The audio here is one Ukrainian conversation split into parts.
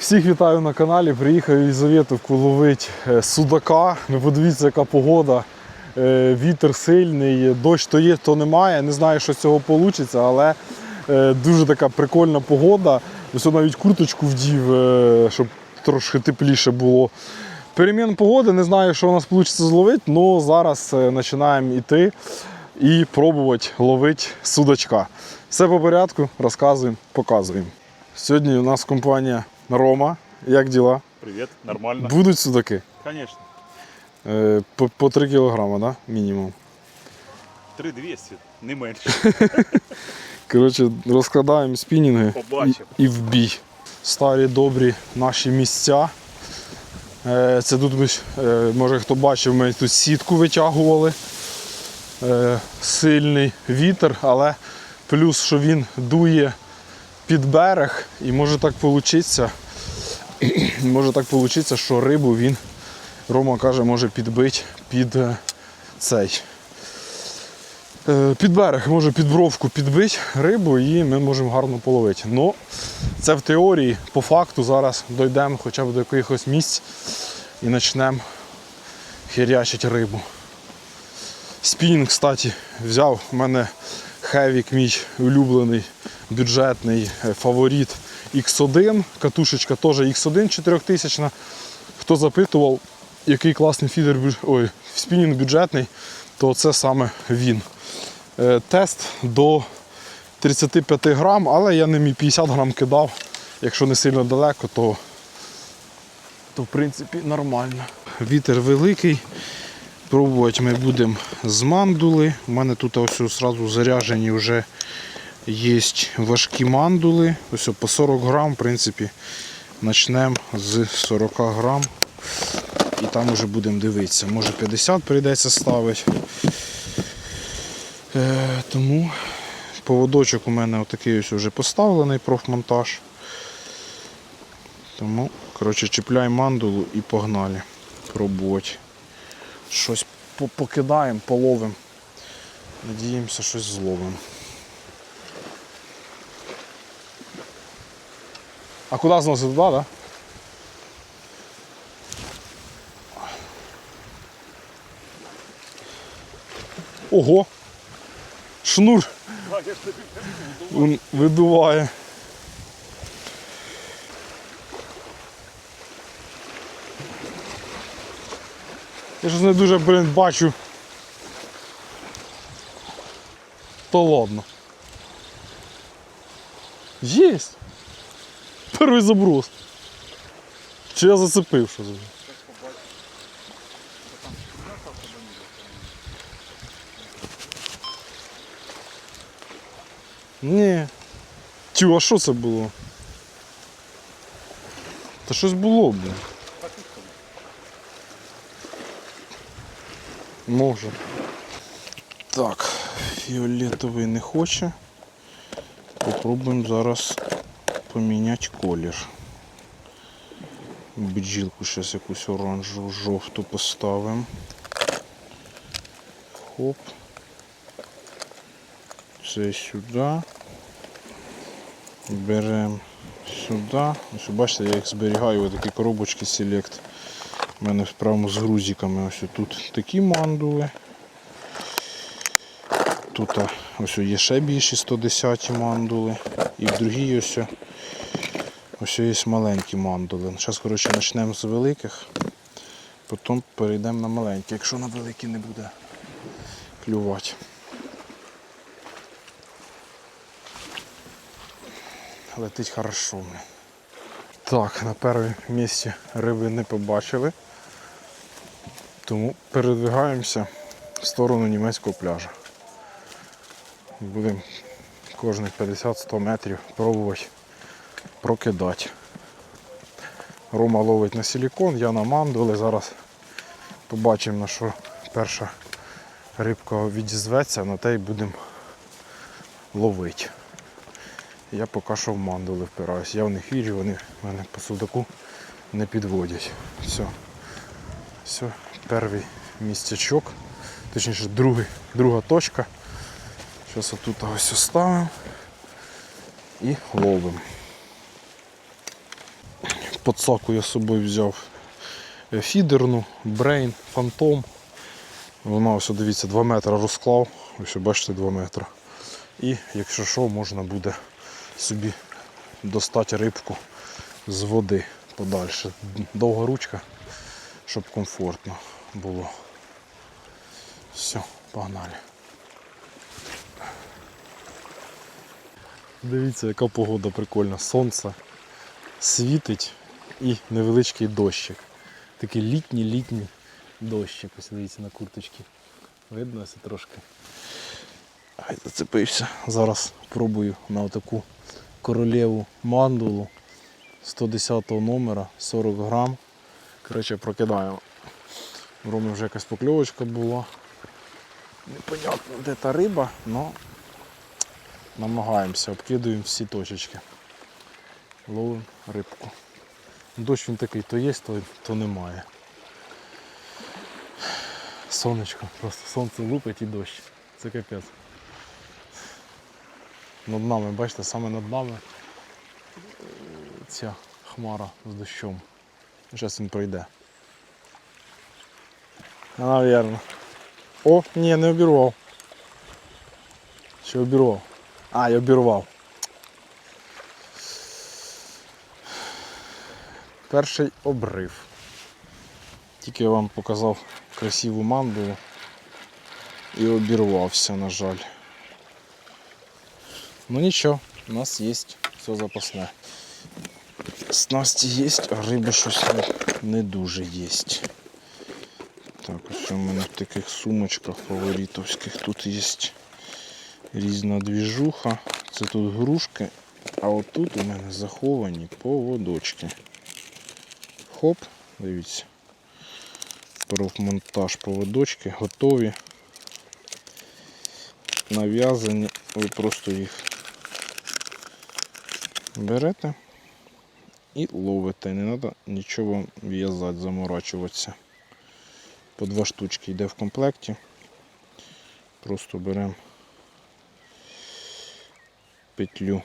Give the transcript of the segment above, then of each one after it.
Всіх вітаю на каналі. Приїхав із Завєтовку ловити е, судака. Ви подивіться, яка погода. Е, Вітер сильний, дощ то є, то немає. Не знаю, що з цього вийде, але е, дуже така прикольна погода. Ось навіть курточку вдів, щоб трошки тепліше було. Перемін погоди, не знаю, що у нас вийде зловити, але зараз починаємо йти і пробувати ловити судачка. Все по порядку, розказуємо, показуємо. Сьогодні у нас компанія Рома. Як діла? Привет, нормально. Будуть судаки? Конечно. Е, По, по 3 кілограма, да? мінімум. 3200, не менше. Коротше, розкладаємо спінінги і, і в бій. Старі добрі наші місця. Е, Це тут, ми е, може хто бачив, ми тут сітку витягували. Е, Сильний вітер, але плюс, що він дує під берег, і може так получиться, може так получиться, що рибу він, Рома каже, може підбити під е, цей. Е, Під берег може під бровку підбити рибу і ми можемо гарно половити. Ну, це в теорії, по факту зараз дійдемо хоча б до якихось місць і почнемо хірячити рибу. Спінінг, кстати, взяв. У мене Хевік мій улюблений бюджетний е, фаворит X1. Катушечка теж X1 4000. Хто запитував, який класний фідер ой, спінінг бюджетний, то це саме він. Е, Тест до 35 грам, але я ним і 50 грам кидав. Якщо не сильно далеко, то, то в принципі нормально. Вітер великий. Пробувати ми будемо з мандули. У мене тут ось одразу заряжені вже є важкі мандули. Ось по 40 грам, в принципі, почнемо з 40 грам. І там вже будемо дивитися. Може 50 прийдеться ставити. Е, тому поводочок у мене отакий ось вже поставлений профмонтаж. Тому, коротше, чіпляємо мандулу і погнали пробувати. Щось покидаємо, половимо. Надіємося, щось зловимо. А куди зносить туди, так? Ого! Шнур він видуває. Я ж не дуже, блін, бачу. То ладно. Єсть! Перший заброс. Чи я зацепив що за? Ні. Тю, а що це було? Та щось було, блін. Може. Так, фіолетовий не хоче. Попробуємо зараз поміняти колір. Бджілку зараз якусь оранжеву жовту поставимо. Хоп. Це сюди. Беремо сюди. Ось бачите, я їх зберігаю, ось такі коробочки Select. У мене прямо з грузиками. Ось тут такі мандули. Тут ось є ще більші 110 мандули. І в другій ось, ось є маленькі мандули. Зараз коротше, почнемо з великих, потім перейдемо на маленькі, якщо на великі не буде клювати. Летить хорошо. Так, на першому місці риби не побачили. Тому передвигаємося в сторону німецького пляжу. Будемо кожних 50-100 метрів пробувати прокидати. Рома ловить на силікон, я на мандули. Зараз побачимо на що перша рибка відізветься, на те й будемо ловити. Я поки що в мандули впираюсь. Я в них вірю, вони мене по судаку не підводять. Все. Все, перший містячок, точніше другий, друга точка. Зараз отут ось оставимо і ловимо. Подсаку я з собою взяв е, фідерну, брейн, фантом. Вона ось, дивіться, 2 метри розклав. Ось бачите 2 метри. І якщо що, можна буде собі достати рибку з води подальше. Довга ручка, щоб комфортно було. Все, погнали. Дивіться, яка погода прикольна. Сонце світить і невеличкий дощик. Такий літній-літній дощик. Ось дивіться на курточці. Видно ось трошки. Ай, зацепився. Зараз пробую на таку королеву мандулу 110 номера 40 грам. Коротше, прокидаємо. В Ромі вже якась покльовочка була. Непонятно, де та риба, але намагаємося, обкидуємо всі точечки. Ловимо рибку. Дощ він такий, то є, то, то немає. Сонечко, просто сонце лупить і дощ. Це капець. Над нами, бачите, саме над нами ця хмара з дощом. Зараз він пройде. Навірно. О, ні, не обірвав. Чи обірвав? А, я обірвав. Перший обрив. Тільки я вам показав красиву мандулу і обірвався, на жаль. Ну нічого, у нас є все запасне. Снасті є, а риби щось не, не дуже є. Так, ось у мене в таких сумочках фаворитовських тут є різна двіжуха. Це тут грушки, а отут у мене заховані поводочки. Хоп, дивіться. Профмонтаж поводочки готові. Нав'язані, ви просто їх берете і ловите. Не треба нічого в'язати, заморачуватися. По два штучки йде в комплекті. Просто беремо петлю,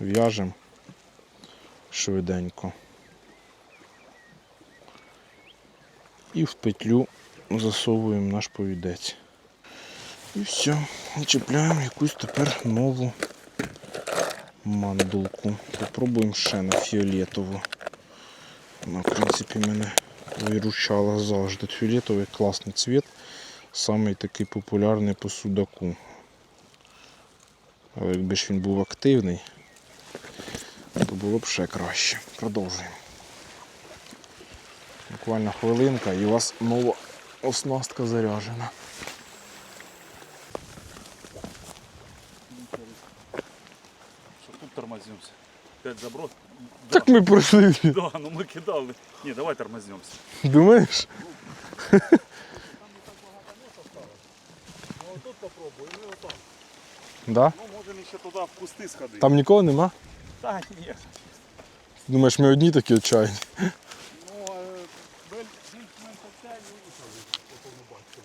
в'яжемо швиденько. І в петлю засовуємо наш повідець. І все, і чіпляємо якусь тепер нову мандулку. Попробуємо ще на фіолетову. Вона, в принципі, мене виручала завжди. Фіолетовий класний цвіт. Самий такий популярний по судаку. Але якби ж він був активний, то було б ще краще. Продовжуємо. Буквально хвилинка і у вас нова оснастка заряджена. Що тут тормознемся? П'ять заброс. Так ми пройшли. Да, ну ми кидали. Ні, давай тормознемся. Думаєш? Да? Ну, можемо ще туди в кусти сходити. Там нікого нема? Та ні. Думаєш, ми одні такі отчайні?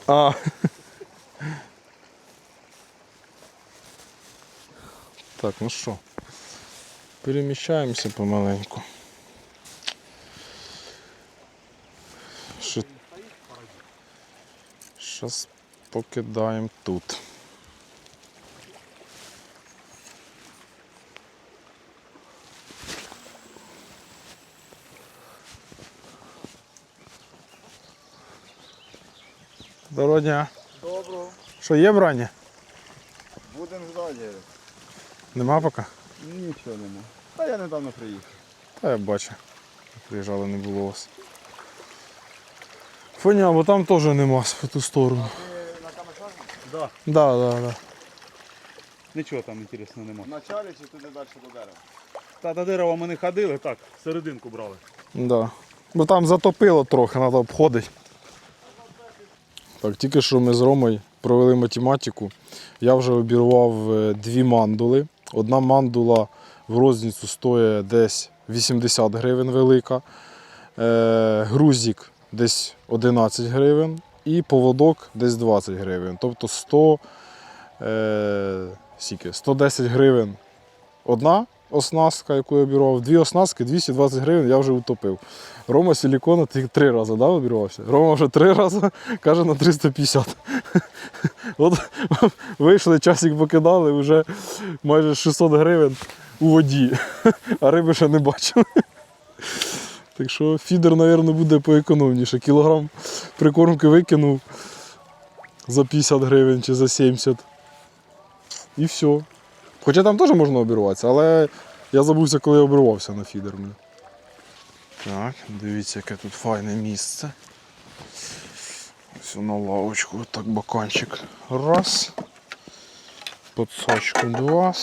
А. Так, ну що, переміщаємося помаленьку. Щас покидаємо тут. Доброго дня. Доброго. Що є брання? Будемо ждати. Нема поки? Нічого нема. Та я недавно приїхав. Та я бачу. Приїжджали, не було вас. Фоня, бо там теж нема по ту сторону. Ти на камешах? Да. Да, да, да. Нічого там інтересного нема. В началі чи туди далі до дерева? Та до дерева ми не ходили, так, серединку брали. Да. Бо там затопило трохи, треба обходити. Так, тільки що ми з Ромою провели математику. Я вже обірвав е, дві мандули. Одна мандула в розницю стоїть десь 80 гривень велика. Е, грузик десь 11 гривень і поводок десь 20 гривень. Тобто 100, е, скільки? 110 гривень одна оснастка, яку я обірвав. Дві оснастки 220 гривень я вже утопив. Рома силікона три рази да, обірвався. Рома вже три рази каже на 350. От вийшли, часик покидали, вже майже 600 гривень у воді, а риби ще не бачили. Так що фідер, мабуть, буде поекономніше. Кілограм прикормки викинув за 50 гривень чи за 70. І все. Хоча там теж можна обірватися, але я забувся, коли я обірвався на фідер. Так, дивіться, яке тут файне місце. Ось на лавочку, так баканчик. Раз. Подсачку два.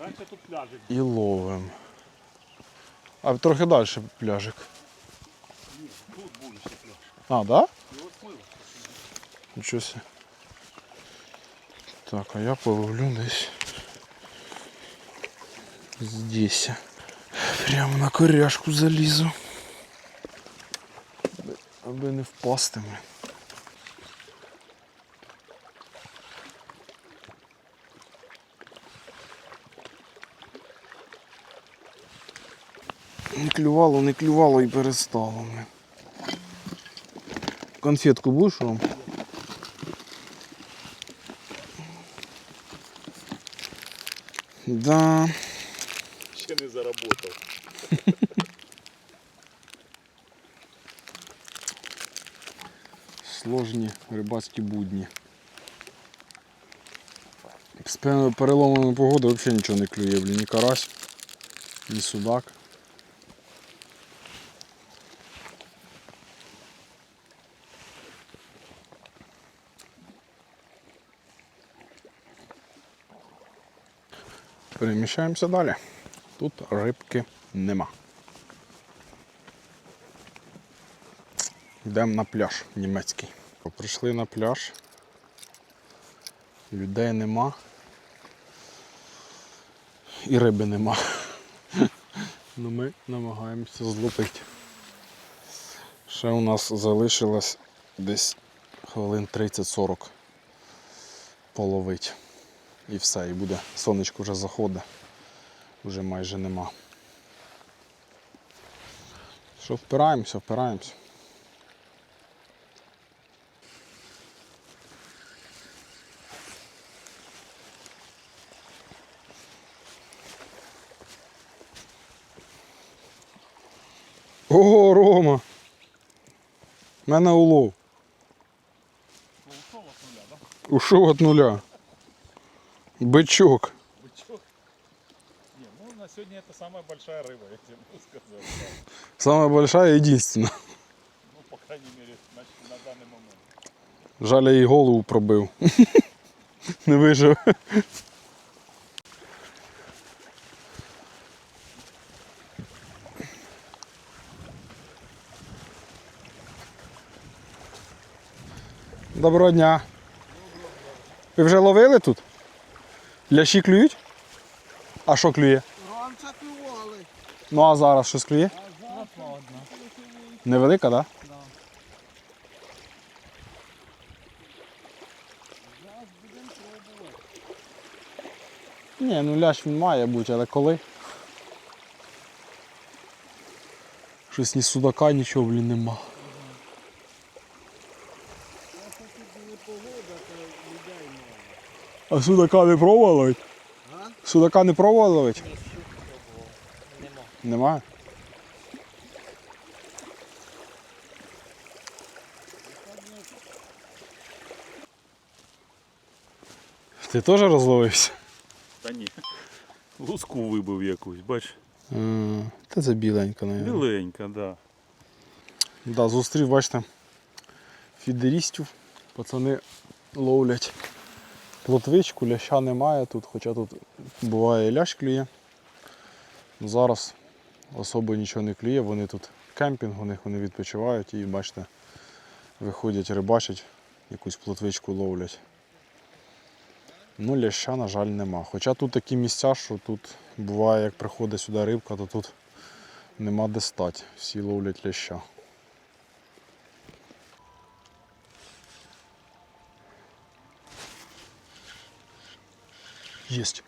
Раніше тут пляжик. І ловим. А трохи далі пляжик. Ні, Тут буде ще пляж. А, да? Нічого себе. Так, а я половлю десь здесь. Прямо на коряшку залізу. Аби- не впасти. блін. Не клювало, не клювало і перестало. Конфетку будеш Ром? Да. Ще не заработав. Сложні рибацькі будні. З пе- переломами погоди взагалі нічого не клює, блін, ні карась, ні судак. Переміщаємося далі. Тут рибки нема. Йдемо на пляж німецький. Прийшли на пляж. Людей нема. І риби нема. Ну ми намагаємося зловити. Ще у нас залишилось десь хвилин 30-40 половить. І все, і буде. Сонечко вже заходить. Вже майже нема. Що впираємося, впираємося. Ого, Рома! У мене улов. Ушов от нуля, да? Ушов від нуля. Бичок. Бычок. Не, ну на сегодня это самая большая рыба, я тебе могу сказать. да. Самая большая и единственная. Ну, по крайней мере, на, на данный момент. Жаль, я їй голову пробив. Не вижив. Доброго дня. Ви вже ловили тут? Лящі клюють? А що клює? Ранце клювали. Ну а зараз щось клює? Невелика, так? Да? Ні, ну лящ він має бути, але коли? Щось ні судака, нічого, блін, нема. А судака не пробували ловити? Судака не пробували ловити? Немає. Ти теж розловився? Та ні. Луску вибив якусь, бач. А, Та це біленька, навіть. Біленька, да. Да, зустрів, бачите, фідерістів. Пацани ловлять плотвичку, ляща немає тут, хоча тут буває і лящ клює. Зараз особо нічого не клює, вони тут кемпінг, у них вони відпочивають і бачите, виходять, рибачать, якусь плотвичку ловлять. Ну, ляща, на жаль, нема. Хоча тут такі місця, що тут буває, як приходить сюди рибка, то тут нема де стати. Всі ловлять ляща. Есть.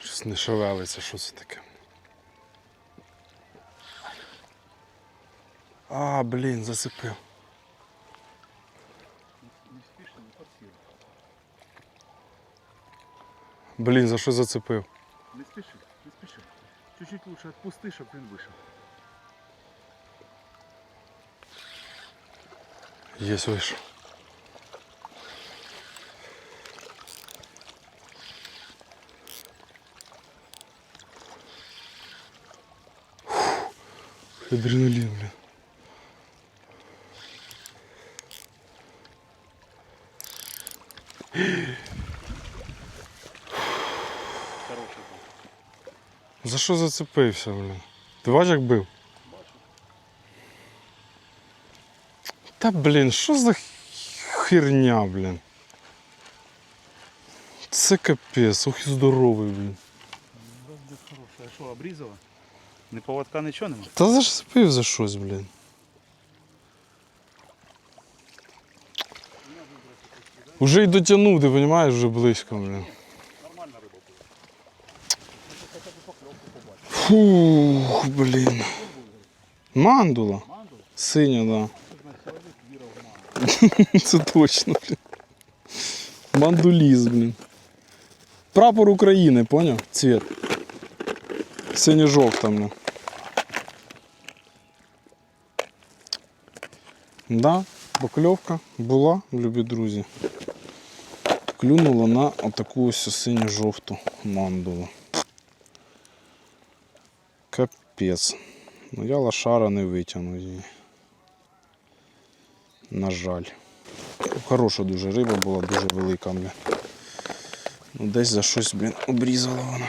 Щось не шевелиться, що це таке? А, блін, засипив. Блін, за що зацепив? Не спіши, не спіши. Чуть-чуть лучше отпусти, щоб він вийшов. Єсть вийшов. Фух, Адреналин, блин. Хороший був. За що зацепився, блін? Ти бачиш, як бив? Та блін, що за херня, блін? Це капець, ох і здоровий, блін. Розбіг хороший. А що, обрізала? Не поводка, нічого нема? Та зацепив за щось, блін. Уже й дотягнув, ти розумієш, вже близько, блін. Нормальна риба була. Хоча б покльовку побачив. Фух, блін. Мандула. Мандул? Синя, да. Це точно, блін. Мандуліз, блін. Прапор України, поняв? Цвет. Синьо-жовта, блін. Да, покльовка була, любі друзі. Клюнула на отаку ось синьо-жовту мандулу. Капець. Ну я лошара не витягну її. На жаль. Хороша дуже риба була, дуже велика, блін. Ну, десь за щось, блін, обрізала вона.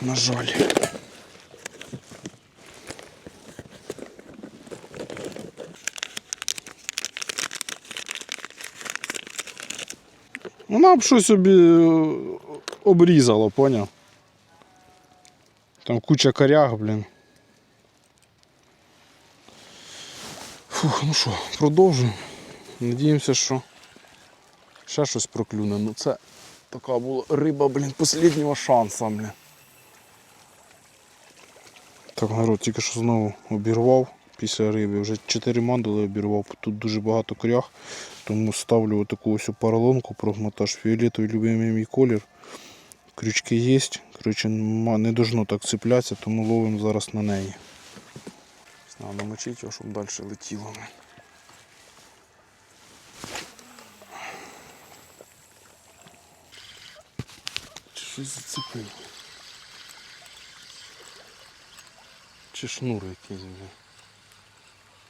На жаль. Вона б щось собі е, обрізала, поняв? Там куча коряг, блін. Фух, ну що, продовжуємо. Надіємося, що ще щось проклюне. Ну це така була риба, блін, останнього шансу, блін. Так, народ, тільки що знову обірвав після риби. Вже 4 мандули обірвав, тут дуже багато корях, тому ставлю отаку ось поролонку, прогмотаж фіолетовий любимий мій колір. Крючки є, коротше, не должно так цеплятися, тому ловимо зараз на неї. Треба намочити його, щоб далі летіло. Щось зацепив? Чи шнур якийсь?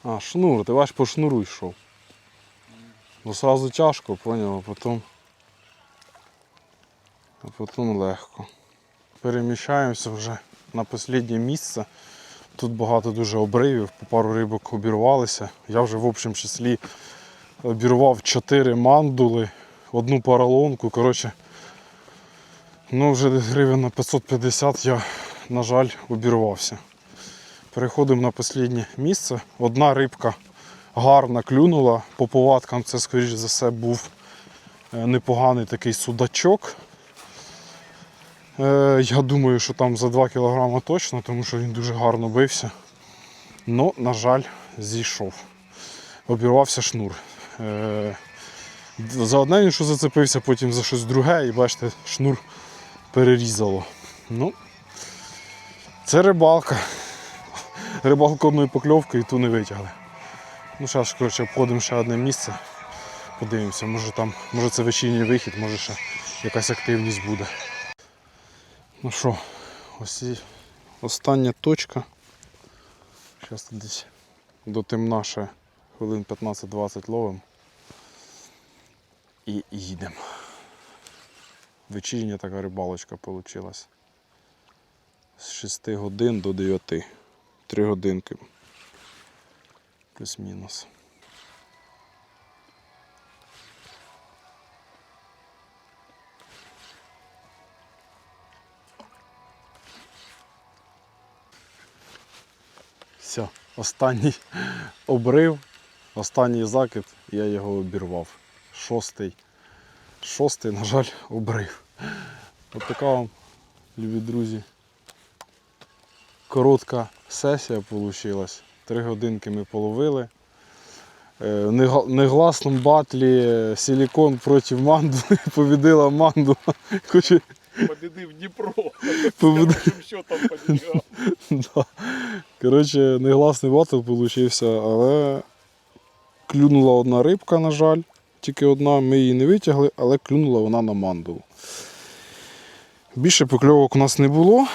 А, шнур, ти бачиш по шнуру йшов. Ну сразу тяжко, поняв, а потім. А потім легко. Переміщаємося вже на останнє місце. Тут багато дуже обривів, по пару рибок обірвалися. Я вже в общому числі обірвав 4 мандули, одну поролонку. Коротше, ну вже гривень на 550 я, на жаль, обірвався. Переходимо на останнє місце. Одна рибка гарна клюнула. По повадкам це, скоріш за все, був е, непоганий такий судачок. Е, Я думаю, що там за 2 кг точно, тому що він дуже гарно бився. Ну, на жаль, зійшов. Обірвався шнур. Е, За одне він що зацепився, потім за щось друге, і бачите, шнур перерізало. Ну, це рибалка. Рибалка одної покльовки і ту не витягли. Ну, зараз, коротше, обходимо ще одне місце. Подивимося, може там, може це вечірній вихід, може ще якась активність буде. Ну що, ось і остання точка. Зараз десь до темна ще хвилин 15-20 ловимо. І їдемо. Вечірня така рибалочка вийшла. З 6 годин до 9. 3 годинки. Плюс-мінус. Останній обрив, останній закид, я його обірвав. Шостий. Шостий, на жаль, обрив. От така вам, любі друзі, коротка сесія вийшла. Три годинки ми половили. Е, В негласному батлі е, силікон проти мандули побідила мандула. Хоче Победив Дніпро. побіди- Хорошим счетом победил. Коротше, негласний батл получився, але клюнула одна рибка, на жаль. Тільки одна, ми її не витягли, але клюнула вона на мандулу. Більше покльовок у нас не було.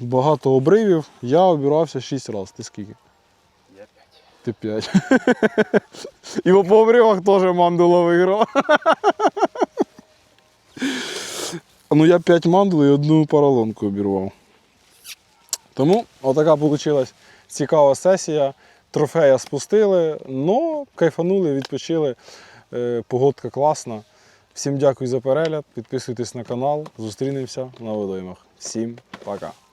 Багато обривів. Я обірався 6 разів. Ти скільки? Я Ти 5. І по обривах теж мандула виграв. Ну я 5 мандул і одну поролонку обірвав. Тому отака вийшла цікава сесія. Трофея спустили, але кайфанули, відпочили. Е, Погодка класна. Всім дякую за перегляд. Підписуйтесь на канал. Зустрінемося на водоймах. Всім пока.